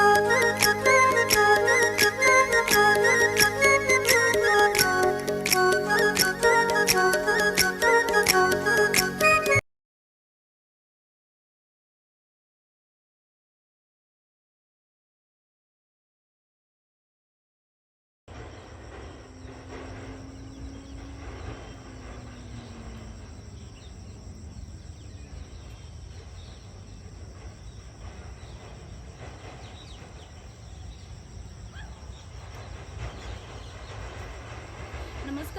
Oh,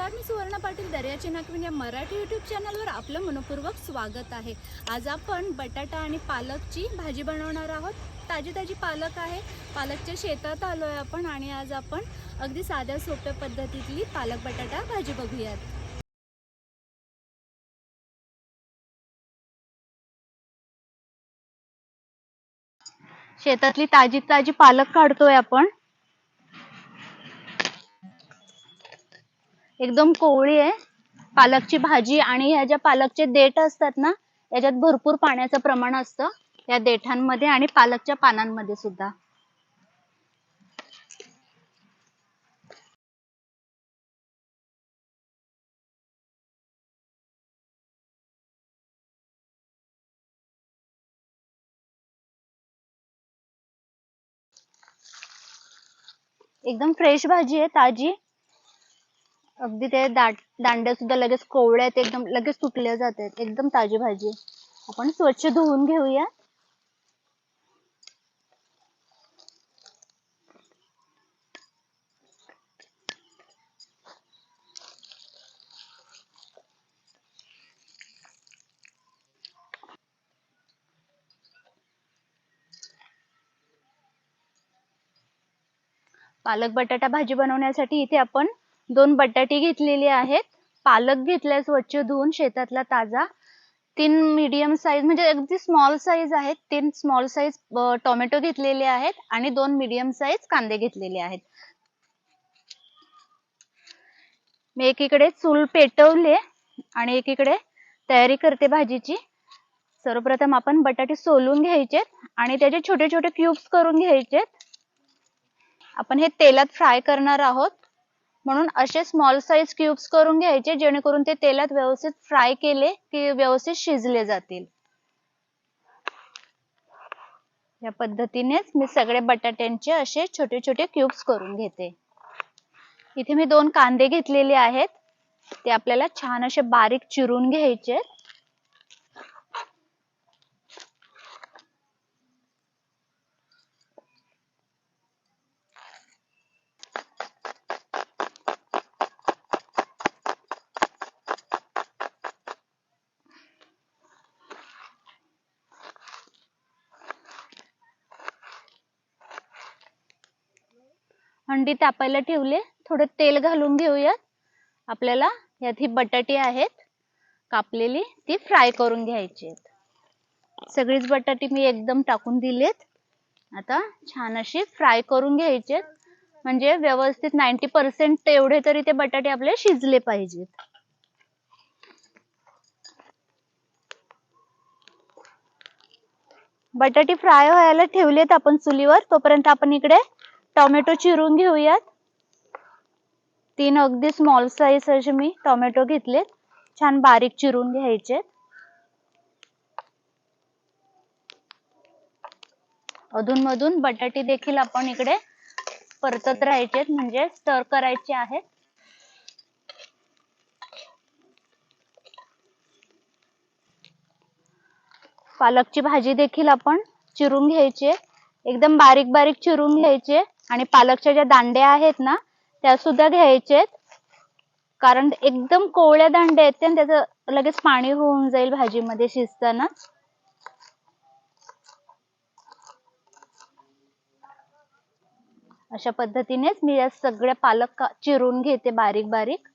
नमस्कार मी सुवर्णा पाटील दर्याची नाकविन या Marathi YouTube चॅनलवर आपलं मनपूर्वक स्वागत आहे. आज आपण बटाटा आणि पालकची भाजी बनवणार आहोत. ताजी ताजी पालक आहे. पालकच्या शेतात आलो आहे आपण आणि आज आपण अगदी साध्या सोप्या पद्धतीतली पालक बटाटा भाजी बघूयात. शेतातली ताजी ताजी पालक काढतोय आपण. एकदम कोवळी आहे. पालकची भाजी आणि ह्या ज्या पालकचे देठ असतात ना याच्यात भरपूर पाण्याचं प्रमाण असतं. या देठांमध्ये आणि पालकच्या पानांमध्ये सुद्धा. एकदम फ्रेश भाजी आहे ताजी. अगदी ते दाट दांड्या सुद्धा लगेच कोवळ्या आहेत एकदम लगेच तुटल्या जातात एकदम ताजी भाजी आहे. आपण स्वच्छ धुवून घेऊया पालक बटाटा भाजी बनवण्यासाठी इथे आपण दोन बटाटे घेतलेले आहेत. पालक घेतलाय स्वच्छ धुवून शेतातला ताजा. तीन मीडियम साईज म्हणजे अगदी स्मॉल साईज आहेत. तीन स्मॉल साईज टोमॅटो घेतलेले आहेत आणि दोन मीडियम साईज कांदे घेतलेले आहेत. मी एकीकडे चूल पेटवले आणि एकीकडे तयारी करते भाजीची. सर्वप्रथम आपण बटाटे सोलून घ्यायचे आणि त्याचे छोटे छोटे क्यूब्स करून घ्यायचे आपण हे तेलात फ्राय करणार आहोत. म्हणून असे स्मॉल साईज क्यूब्स करून घ्यायचे जेणेकरून ते तेलात व्यवस्थित फ्राय केले की व्यवस्थित शिजले जातील. या पद्धतीनेच मी सगळे बटाट्यांचे असे छोटे छोटे क्यूब्स करून घेते. इथे मी दोन कांदे घेतलेले आहेत. ते आपल्याला छान असे बारीक चिरून घ्यायचे अंडी तापायला ठेवले थोडं तेल घालून घेऊयात. आपल्याला यात ही बटाटी आहेत. कापलेली ती फ्राय करून घ्यायची आहेत. सगळीच बटाटी मी एकदम टाकून दिलेत. आता छान अशी फ्राय करून घ्यायचे म्हणजे व्यवस्थित नाईन्टी पर्सेंट एवढे तरी ते बटाटे आपले शिजले पाहिजेत. बटाटे फ्राय व्हायला ठेवलेत आपण चुलीवर. तोपर्यंत आपण इकडे टोमॅटो चिरून घेऊयात. तीन अगदी स्मॉल साईज असे मी टोमॅटो घेतलेत. छान बारीक चिरून घ्यायचे. अधून मधून बटाटे देखील आपण इकडे परतत राहायचे म्हणजे स्टर करायचे आहेत. पालकची भाजी देखील आपण चिरून घ्यायची एकदम बारीक बारीक चिरून घ्यायचे आणि पालकच्या ज्या दांड्या आहेत ना त्या सुद्धा घ्यायचे कारण एकदम कोवळ्या दांड्या आहेत त्या त्याचं लगेच पाणी होऊन जाईल भाजीमध्ये शिजताना. अशा पद्धतीनेच मी या सगळ्या पालक चिरून घेते बारीक बारीक.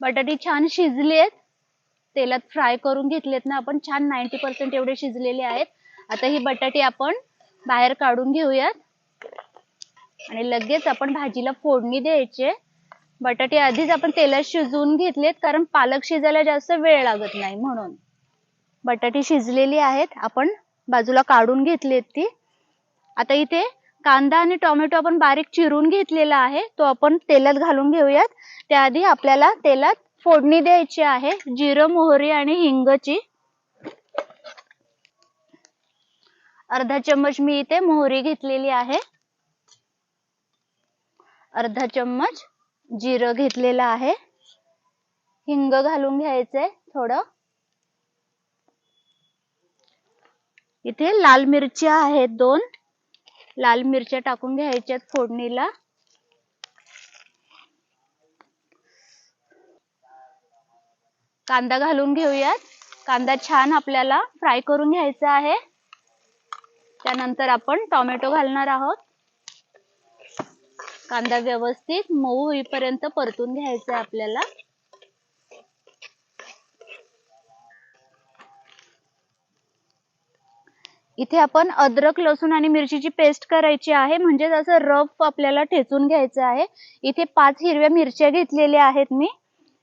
बटाटे छान शिजले आहेत. तेलात फ्राय करून घेतलेत ना आपण. छान नाईन्टी पर्सेंट एवढे शिजलेले आहेत. आता ही बटाटे आपण बाहेर काढून घेऊयात. आणि लगेच आपण भाजीला फोडणी द्यायचे बटाटे आधीच आपण तेलात शिजवून घेतलेत कारण पालक शिजायला जास्त वेळ लागत नाही म्हणून. बटाटे शिजलेली आहेत. आपण बाजूला काढून घेतलेत ती. आता इथे कांदा आणि टोमॅटो आपण बारीक चिरून घेतलेला आहे तो आपण तेलात घालून घेऊयात. त्याआधी आपल्याला तेलात फोडणी द्यायची आहे जिरं मोहरी आणि हिंगची. अर्धा चम्मच मी इथे मोहरी घेतलेली आहे. अर्धा चम्मच जिरं घेतलेलं आहे. हिंग घालून घ्यायचंय थोडं. इथे लाल मिरच्या आहेत दोन. लाल मिरच्या टाकून घ्यायच्यात फोडणीला. कांदा घालून घेऊयात. कांदा छान आपल्याला फ्राय करून घ्यायचा आहे. त्यानंतर आपण टोमॅटो घालणार आहोत. कांदा व्यवस्थित मऊ होईपर्यंत परतून घ्यायचा आहे आपल्याला. इथे आपण अद्रक लसूण आणि मिरचीची पेस्ट करायची आहे. म्हणजे असं रफ आपल्याला ठेचून घ्यायचं आहे. इथे पाच हिरव्या मिरच्या घेतलेल्या आहेत मी.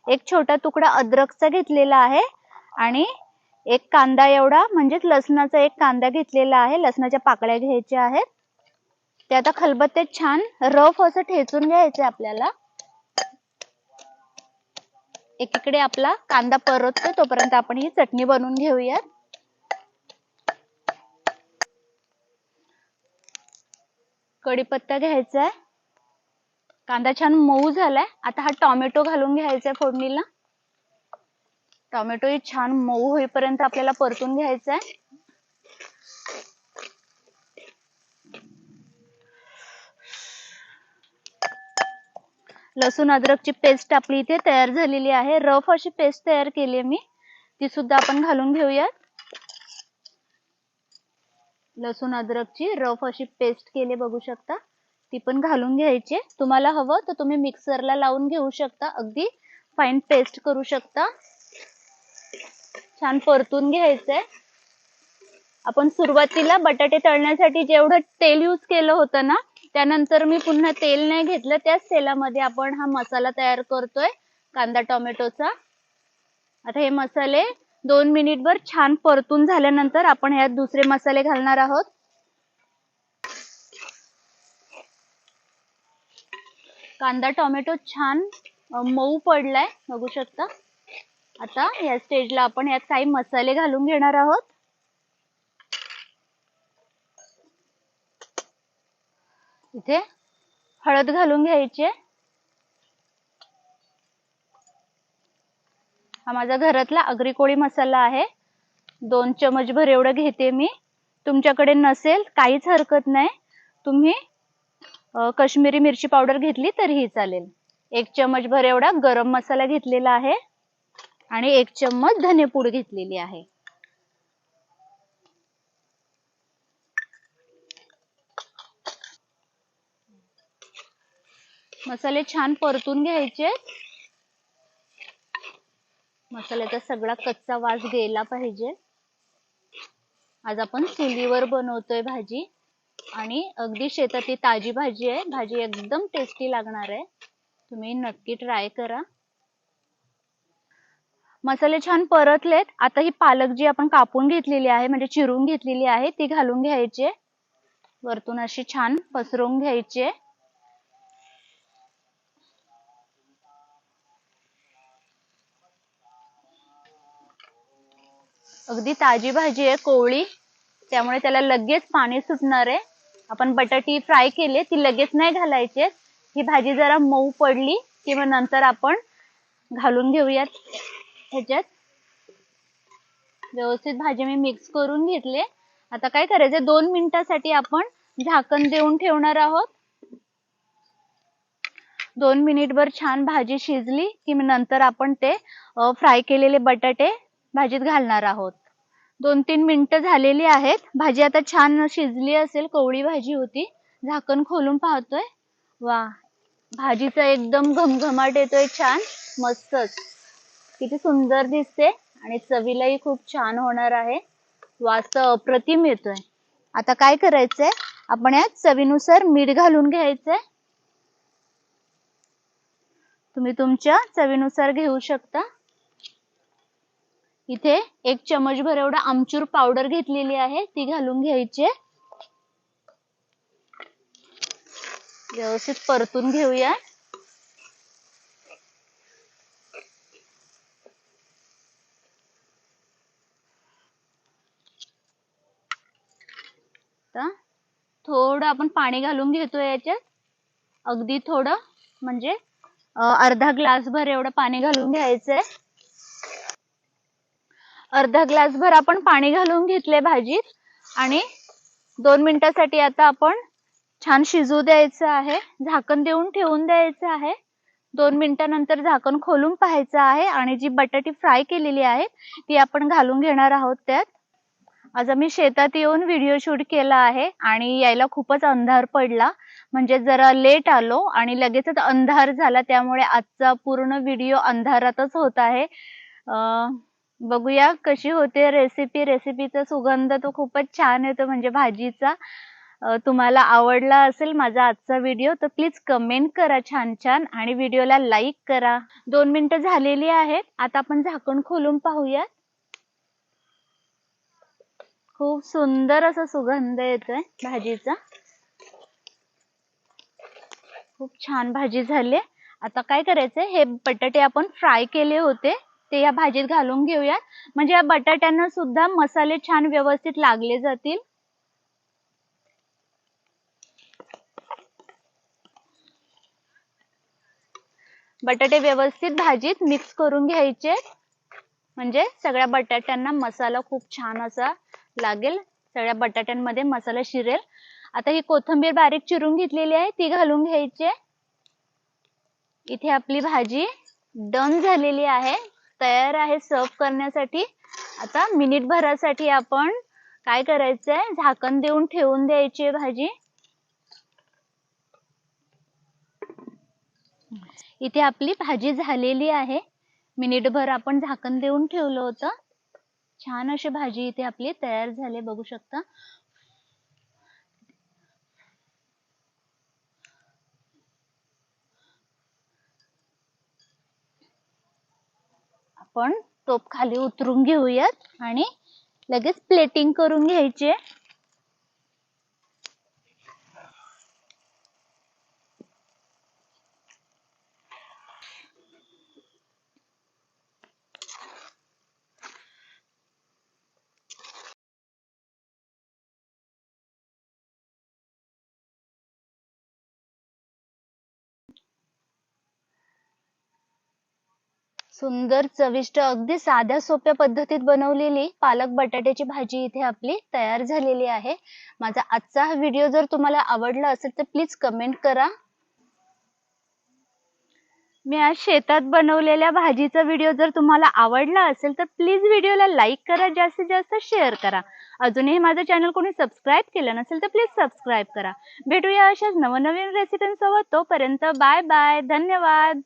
एक छोटा तुकडा अद्रकचा घेतलेला आहे. आणि एक कांदा एवढा म्हणजेच लसणाचा एक कांदा घेतलेला आहे. लसणाच्या पाकळ्या घ्यायच्या आहेत. ते आता खलबत्त्यात छान रफ असं ठेचून घ्यायचे आपल्याला. एकीकडे आपला कांदा परततो तोपर्यंत आपण ही चटणी बनवून घेऊयात. कढीपत्ता घ्यायचा आहे कांदा छान मऊ झालाय. आता हा टोमॅटो घालून घ्यायचा आहे फोडणीला. टोमॅटो छान मऊ होईपर्यंत आपल्याला परतून घ्यायचा आहे लसूण अद्रकची पेस्ट आपली इथे तयार झालेली आहे. रफ अशी पेस्ट तयार केली आहे मी. ती सुद्धा आपण घालून घेऊयात. लसूण अद्रकची रफ अशी पेस्ट केली बघू शकता. ती पण घालून घ्यायची. तुम्हाला हवं तर तुम्ही मिक्सरला लावून घेऊ शकता. अगदी फाईन पेस्ट करू शकता. छान परतून घ्यायचंय. आपण सुरुवातीला बटाटे तळण्यासाठी जेवढं तेल यूज केलं होतं ना त्यानंतर मी पुन्हा तेल नाही घेतलं. त्याच तेलामध्ये आपण हा मसाला तयार करतोय कांदा टोमॅटोचा. आता हे मसाले दोन मिनिटभर छान परतून झाल्यानंतर आपण ह्यात दुसरे मसाले घालणार आहोत. कांदा टोमॅटो छान मऊ पडलाय बघू शकता. आता या स्टेजला आपण यात काही मसाले घालून घेणार आहोत. इथे हळद घालून घ्यायची हा माझा घरातला आगरी कोळी मसाला आहे. दोन चमच भर एवढं घेते मी. तुमच्याकडे नसेल काहीच हरकत नाही. तुम्ही कश्मीरी मिरची पावडर घेतली तरीही चालेल. एक चमच भर एवढा गरम मसाला घेतलेला आहे. आणि एक चम्मच धनेपूड घेतलेली आहे. मसाले छान परतून घ्यायचे मसाल्याचा सगळा कच्चा वास गेला पाहिजे. आज आपण चुलीवर बनवतोय भाजी. आणि अगदी शेतातली ताजी भाजी आहे. भाजी एकदम टेस्टी लागणार आहे. तुम्ही नक्की ट्राय करा. मसाले छान परतलेत. आता ही पालक जी आपण कापून घेतलेली आहे म्हणजे चिरून घेतलेली आहे ती घालून घ्यायची वरतून अशी छान पसरवून घ्यायची अगदी ताजी भाजी आहे कोवळी. त्यामुळे त्याला लगेच पाणी सुटणार आहे. आपण बटाटी फ्राय केले ती लगेच नाही घालायचे. ही भाजी जरा मऊ पडली की मग नंतर आपण घालून घेऊयात ह्याच्यात. व्यवस्थित भाजी मी मिक्स करून घेतले. आता काय करायचं दोन मिनिटासाठी आपण झाकण देऊन ठेवणार आहोत. दोन मिनिटभर छान भाजी शिजली की नंतर आपण ते फ्राय केलेले बटाटे भाजीत घालणार आहोत. दोन तीन मिनिटं झालेली आहेत. भाजी आता छान शिजली असेल कोवळी भाजी होती. झाकण खोलून पाहतोय. वा भाजीचा एकदम घमघमाट येतोय छान. मस्तच. किती सुंदर दिसते आणि चवीलाही खूप छान होणार आहे. वास तर अप्रतिम येतोय. आता काय करायचंय? आपण यात चवीनुसार मीठ घालून घ्यायचंय. तुम्ही तुमच्या चवीनुसार घेऊ शकता. इथे एक चमचभर एवढा आमचूर पावडर घेतलेली आहे ती घालून घ्यायची. आहे. व्यवस्थित परतून घेऊया. थोडं आपण पाणी घालून घेतोय याच्यात. अगदी थोडं म्हणजे अर्धा ग्लास भर एवढं पाणी घालून घ्यायचंय. अर्धा ग्लास भर आपण पाणी घालून घेतले भाजीत. आणि दोन मिनिटासाठी आता आपण छान शिजू द्यायचं आहे. झाकण देऊन ठेवून द्यायचं आहे. दोन मिनिटानंतर झाकण खोलून पाहायचं आहे. आणि जी बटाटी फ्राय केलेली आहे ती आपण घालून घेणार आहोत त्यात. आज आम्ही शेतात येऊन व्हिडिओ शूट केला आहे आणि यायला खूपच अंधार पडला. म्हणजे जरा लेट आलो आणि लगेचच अंधार झाला. त्यामुळे आजचा पूर्ण व्हिडिओ अंधारातच होत आहे. अं, बघूया कशी होते रेसिपी रेसिपीचा सुगंध तो खूपच छान येतो म्हणजे भाजीचा. तुम्हाला आवडला असेल माझा आजचा व्हिडिओ तर प्लीज कमेंट करा छान छान आणि व्हिडिओला लाईक करा. दोन मिनटं झालेली आहेत आता आपण झाकण खोलून पाहूयात. खूप सुंदर असा सुगंध येतोय भाजीचा. खूप छान भाजी झाली. आता काय करायचंय? हे बटाटे आपण फ्राय केले होते. ते या भाजीत घालून घेऊयात. म्हणजे या बटाट्यांना सुद्धा मसाले छान व्यवस्थित लागले जातील. बटाटे व्यवस्थित भाजीत मिक्स करून घ्यायचे. म्हणजे सगळ्या बटाट्यांना मसाला खूप छान असा लागेल. सगळ्या बटाट्यांमध्ये मसाला शिरेल. आता ही कोथिंबीर बारीक चिरून घेतलेली आहे ती घालून घ्यायची. इथे आपली भाजी डन झालेली आहे. तयार आहे सर्व करण्यासाठी. आता मिनिट भरासाठी आपण काय करायचंय? झाकण देऊन ठेवून द्यायची आहे भाजी. इथे आपली भाजी झालेली आहे. मिनिटभर आपण झाकण देऊन ठेवलं होतं. छान अशी भाजी इथे आपली तयार झाली बघू शकता. आपण टोप खाली उतरून घेऊयात आणि लगेच प्लेटिंग करून घ्यायची. सुंदर चविष्ट अगदी साध्या सोप्या पद्धतीत बनवलेली पालक बटाट्याची भाजी इथे आपली तयार झालेली आहे. माझा आजचा हा व्हिडिओ जर तुम्हाला आवडला असेल तर प्लीज कमेंट करा. मी आज शेतात बनवलेल्या भाजीचा व्हिडिओ जर तुम्हाला आवडला असेल तर प्लीज व्हिडिओला लाईक करा जास्तीत जास्त शेअर करा. अजूनही माझं चॅनल कोणी सबस्क्राईब केलं नसेल तर प्लीज सबस्क्राईब करा. भेटूया अशाच नवनवीन रेसिपींसोबत तोपर्यंत बाय बाय. धन्यवाद.